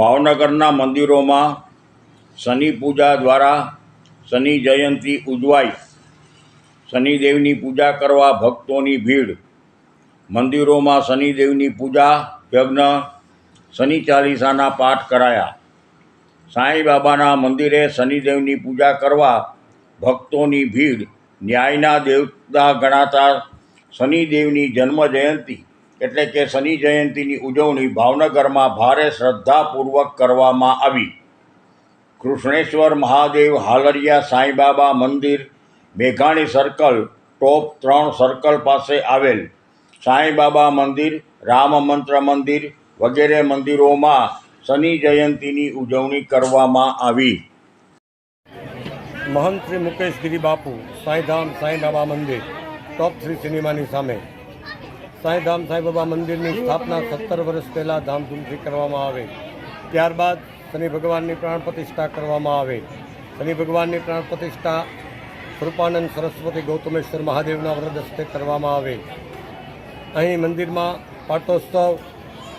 ભાવનગરના મંદિરોમાં શનિ પૂજા દ્વારા શનિ જયંતી ઉજવાઈ શનિદેવની પૂજા કરવા ભક્તોની ભીડ. મંદિરોમાં શનિદેવની પૂજા, યજ્ઞ, શનિ ચાલીસાના પાઠ કરાયા. સાંઈ બાબાના મંદિરે શનિદેવની પૂજા કરવા ભક્તોની ભીડ ન્યાયના દેવતા ગણાતા શનિદેવની જન્મ જયંતિ એટલે કે શનિ જયંતિની ઉજવણી ભાવનગરમાં ભારે શ્રદ્ધાપૂર્વક કરવામાં આવી. કૃષ્ણેશ્વર મહાદેવ, હાલરિયા, સાંઈબાબા મંદિર, મેઘાણી સર્કલ, ટોપ ત્રણ સર્કલ પાસે આવેલ. સાંઈબાબા મંદિર, રામ મંત્ર મંદિર વગેરે મંદિરોમાં શનિ જયંતિની ઉજવણી કરવામાં આવી. મહંત શ્રી મુકેશગીરી બાપુ, સાંઈધામ સાંઈબાબા મંદિર, ટોપ થ્રી સિનેમાની સામે. સાંઈધામ સાંઈબાબા મંદિરની સ્થાપના સત્તર વર્ષ પહેલાં ધામધૂમથી કરવામાં આવે. ત્યારબાદ શનિ ભગવાનની પ્રાણ પ્રતિષ્ઠા કરવામાં આવે. શનિ ભગવાનની પ્રાણ પ્રતિષ્ઠા કૃપાનંદ સરસ્વતી ગૌતમેશ્વર મહાદેવના વ્રત હસ્તે કરવામાં આવે. અહીં મંદિરમાં પાટોત્સવ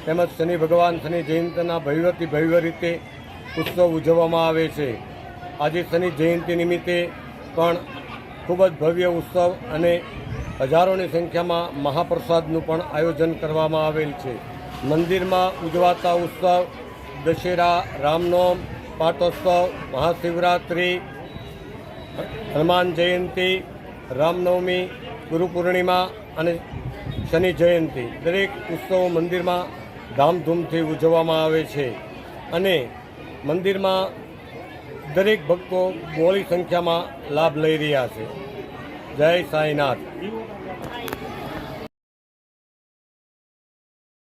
તેમજ શનિ ભગવાન શનિ જયંતિના ભવ્યથી ભવ્ય રીતે ઉત્સવ ઉજવવામાં આવે છે. આજે શનિ જયંતિ નિમિત્તે પણ ખૂબ જ ભવ્ય ઉત્સવ અને હજારોની સંખ્યામાં મહાપ્રસાદનું પણ આયોજન કરવામાં આવેલ છે. મંદિરમાં ઉજવાતા ઉત્સવ, દશેરા રામનવમ પાટોત્સવ, મહાશિવરાત્રિ, હનુમાન જયંતિ, રામનવમી ગુરુ પૂર્ણિમા અને શનિ જયંતિ દરેક ઉત્સવો મંદિરમાં ધામધૂમથી ઉજવવામાં આવે છે. અને મંદિરમાં દરેક ભક્તો બહોળી સંખ્યામાં લાભ લઈ રહ્યા છે. જય સાંઈનાથ.